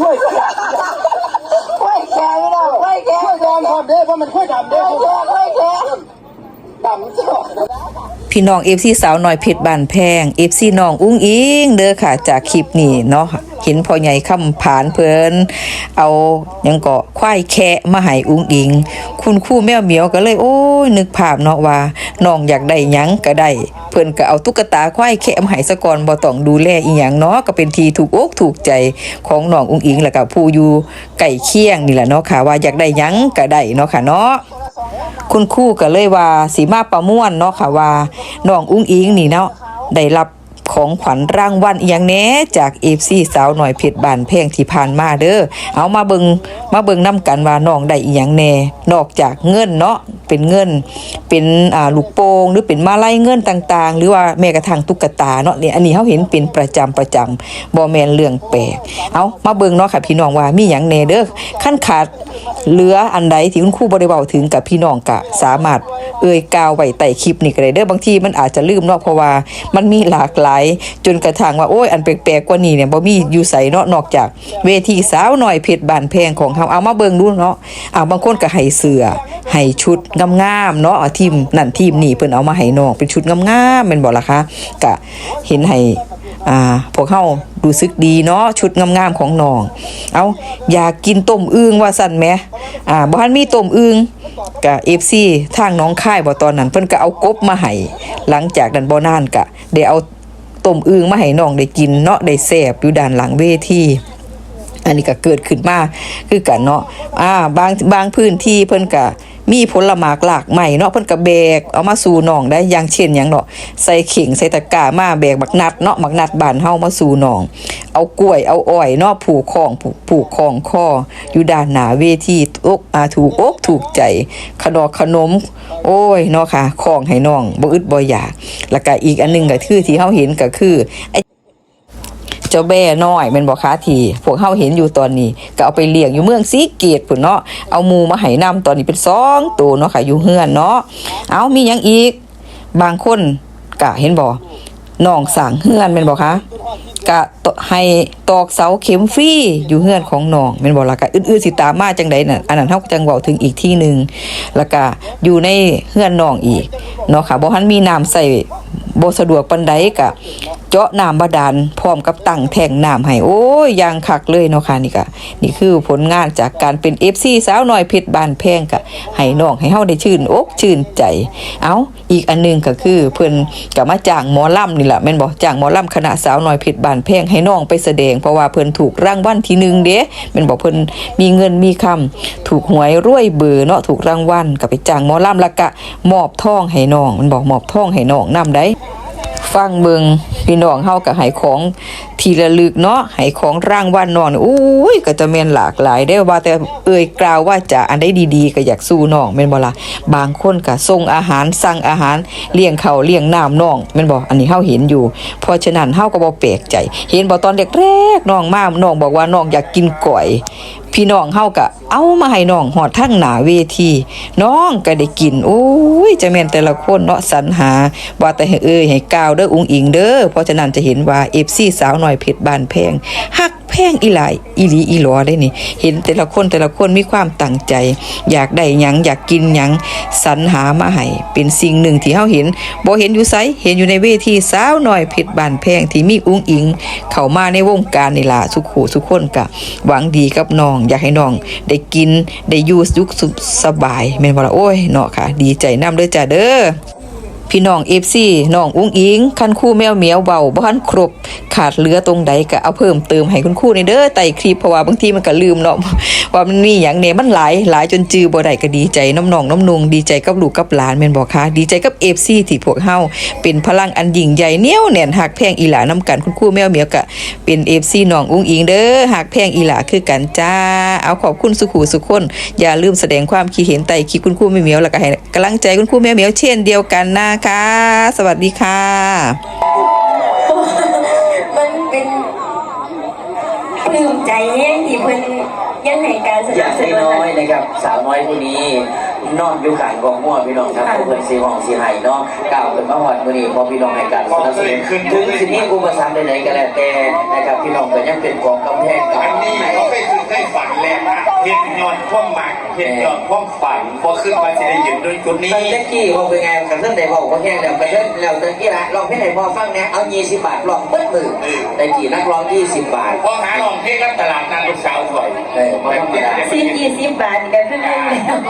กล้วยแก่กล้วยแขกพี่น้องกล้วยแขกกล้วยแดงพร้อมเด้อเพราะมันกล้วยดำกล้เด้วยแขกกล้วยแขก พี่น้องเอฟซีสาวหน่อยเพชรบานแพงเอฟซีน้องอุ้งอิงเด้อค่ะ จากคลิปนี้เนาะเห็นพ่อใหญ่คำผานเพิ่นเอายังก็ควายแคะมาให้อุ้งอิง คุณคู่แมวเหมียวก็เลยโอ้ยนึกภาพเนาะว่าน้องอยากได้หยังก็ได้เพิ่นก็เอาตุ๊กตาควายแคะมาให้ซะก่อนบ่ต้องดูแลอีหยังเนาะก็เป็นทีถูกอกถูกใจของน้องอุ้งอิงแล้วก็ผู้อยู่ใกล้เคียงนี่แหละเนาะค่ะว่าอยากได้หยังก็ได้เนาะค่ะเนาะ คุณครู่ก็เลยว่าสีมาประม่วนเนาะค่ะว่าน้องอุ้งอิงนี่เนาะได้รับของขวัญรางวัลอีหยังแน่จากเอฟซีสาวหน่อยเพชรบานแพงที่ผ่านมาเด้อเอามาเบิงมาเบิงนํกันว่าน้องได้อีหยังแน่นอกจากเงินเนาะ เป็นเงิน เป็นอ่าลูกโป่งหรือเป็นมาไลัยเงินต่างๆ หรือว่าแม้กระทั่งตุ๊กตาเนาะเนี่ยอันนี้เฮาเห็นเป็นประจำประจำบ่แมนเรื่องแปลกเอามาเบิงเนาะค่ะพี่น้องว่ามีหยังแหน่เด้อขั้นขาดเหลืออันใดที่คุณครูบริเวาถึงกับพี่น้องกะสามารถเอ่ยกาวไว้ใต้คลิปนี่ก็ได้เด้อบางทีมันอาจจะลืมเนาะเพราะว่ามันมีหลากหลาย จนกระทั่งว่าโอ้ยอันแปลกๆกว่านี้เนี่ยบ่มีอยู่ใส่เนาะนอกจาก เวทีสาวหน่อยเพชรบานแพงของเฮาเอามาเบิ่งดูเนาะเอาบางคนก็ให้เสื้อให้ชุดงามๆเนาะทีมนั่นทีมนี่เพิ่นเอามาให้น้องเป็นชุดงามๆแม่นบ่ล่ะคะก็เห็นให้อ่าพวกเขารู้สึกดีเนาะชุดงามๆของน้อง เอาอยากกินต้มอึ่งว่าสั่นไหมอ่าบ้านมีต้มอึ่งกับเอฟซีทางน้องค่ายบ่ตอนนั้น เพิ่นก็เอากบมาให้หลังจากนั้นบ่นานกะได้เอาต้มอึ่งมาให้น้องได้กินเนาะได้แซ่บอยู่ด้านหลังเวทีอันนี้ก็เกิดขึ้นมาคือกันเนาะอ่าบางบางพื้นที่เพิ่นก็ มีผลหมากหลากใหม่เนาะเพิ่นก็แบกเอามาสู่น้องได้อย่างเช่นหยังเนาะใส่เข่งใส่ตะกร้ามาแบกบักนัดเนาะบักนัดบานเฮามาสู่น้อง เอากล้วยเอาอ้อยเนาะผูกคองผูกผูกคองคออยู่ด้านหน้าเวทีอกอาถูกอกถูกใจ ขนมขนม โอ้ยเนาะค่ะของให้น้องบ่อึดบ่อยากแล้วก็อีกอันหนึงก็คือที่เฮาเห็นก็คือไอ เจ้าแบ่น้อยแม่นบ่คะที่พวกเฮาเห็นอยู่ตอนนี้ ก็เอาไปเลี้ยงอยู่เมืองสีเกตพุ่นเนาะเอามูมาให้นํตอนนี้เป็น2ตัวเนาะค่ะอยู่เฮือนเนาะเอามีหยังอีก บางคนก็เห็นบ่น้องสร้างเฮือนแม่นบ่คะกะให้ตอกเสาเข็มฟรีอยู่เฮือนของน้องแม่นบ่ล่ะกะอื่นๆสิตามมาจังใดน่ะอันนั้นเฮาจังเว้าถึงอีกที่หนึงแล้วก็อยู่ในเฮือนน้องอีกเนาะค่ะบ่ทันมีน้ำใส่บ่สะดวกปานใดกะ เจาะน้ำบาดาลพร้อมกับตั้งแท่งน้ำให้โอ้ยย่างคักเลยเนาะค่ะนี่ก็นี่คือผลงานจากการเป็น FC สาวน้อยเพชรบานแพงกะให้น้องให้เฮาได้ชื่นอกชื่นใจ เอาอีกอันหนึงก็คือเพิ่นก็มาจ้างหมอลำนี่แหละแม่นบ่จ้างหมอลำคณะสาวน้อยเพชรบานแพงให้น้องไปแสดงเพราะว่าเพิ่นถูกรางวัลที่หนึ่งเด้แม่นบ่เพิ่นมีเงินมีคำถูกหวยรวยเบอร์เนาะถูกรางวัลก็ไปจ้างหมอลำล้วก็มอบทองให้น้อง มันบอกมอบทองให้น้องนํได้ ฟังเบิงพี่น้องเฮากับหายของทีละลึกเนาะหายของร่างว่านนอนอุ้ยก็จะแม่นหลากหลายได้อว่าแต่เอ่ยกล่าวว่าจะอันได้ดีๆ ก็อยากสู้น้องแม่นบ่ล่ะบางคนก็ส่งอาหารสั่งอาหารเลี้ยงเขาเลี้ยงน้ำน้องแม่นบ่อันนี้เฮาเห็นอยู่ เพราะฉะนั้นเฮาก็บ่แปลกใจ เห็นบ่ตอนแรกน้องมาน้องบอกว่าน้องอยากกินก๋อย พี่น้องเฮากะเอามาให้น้องหอดทั้งหนาเวที น้องก็ได้กิน โอ้ยจะแม่นแต่ละคนเนาะสรรหา ว่าแต่ให้เอ้ยให้กาวเด้ออุงอิงเด้อเพราะฉะนั้นจะเห็นว่าเอฟซีสาวหน่อยเพชรบานแพงฮัก แพงอีหลายอีหลีอีหลอได้นี่ เห็นแต่ละคนแต่ละคนมีความตั้งใจ อยากได้หยังอยากกินหยังสรรหามาให้เป็นสิ่งหนึ่งที่เฮาเห็นบ่เห็นอยู่ไสเห็นอยู่ในเวทีสาวน้อยเพชรบานแพงที่มีอุ้งอิง เข้ามาในวงการนี่ล่ะสุขูสุขคนกะ หวังดีกับน้อง อยากให้น้อง ได้กินได้อยู่สุขสบายแม่นบ่ล่ะโอ้ยเนาะค่ะ ดีใจนำเด้อจ้าเด้อ พี่น้องเอฟซีน้องอุ้งอิงคันคู่แมวเหมียวเบาบ้านครบ ขาดเหลือตรงใดก็เอาเพิ่มเติมให้คุณครูในเด้อไต่คลิปเพราะว่าบางทีมันก็ลืมเนาะว่ามันมีอย่างเนี่ยมันหลายหลายจนจือบ่ได้ก็ดีใจน้ำนองน้ำนุงดีใจกับลูกกับหลานแม่นบ่คะดีใจกับเอฟซีที่พวกเฮาเป็นพลังอันยิ่งใหญ่เนียวแน่นหักแพงอีหลานํกันคุณครูแมวเหมียวก็เป็นเอฟซีน้องอุ้งอิงเด้อหักแพงอีหลาคือกันจ้า เอาขอบคุณสุขูสุขคนอย่าลืมแสดงความคิดเห็นใต้คลิปคุณครูแมวเหมียวแล้วก็ให้กำลังใจคุณครูแมวเหมียวเช่นเดียวกันนะคะ สวัสดีค่ะมันเป็นปลื้มใจแห้งที่เพิ่นยังให้การสอนัย่าบงสนุนน้อยๆนะครับสาวน้อยผู้นี้นอนอยู่ข้างกองมั่วพี่น้องครับเพื่อนสีห้องสีไห้เนาะก้าวขึ้นมาหอดมือนี้พอพี่น้องให้การสนับสนุนถึงสินี้อุปสรรคใดๆก็แล้วแต่นะครับพี่น้องก็ยังเป็นของกำแพงกับอันนี้เขาเคยคือเคยฝันแล้วนะเห็นยอดพ่วงหมักเห็นยอดพ่วงฝันพอขึ้นมาจะได้ยืนด้วยจุดนี้ตั้งแต่กี้ว่าเป็นไงกับเรื่องใดบอกว่าแห้งแล้วไปเรื่องแล้วตะกี้ละลองให้ไหนพอฟังเนี่ยเอา20บาทลองเบิ้ลมือแต่กี่นักร้อง20บาทพอหาลองเพลงแล้วตลาดนัดลูกสาวถอยเออมาธรรมดาสิบยี่สิบบาทนี่ก็ขึ้นได้แล้ว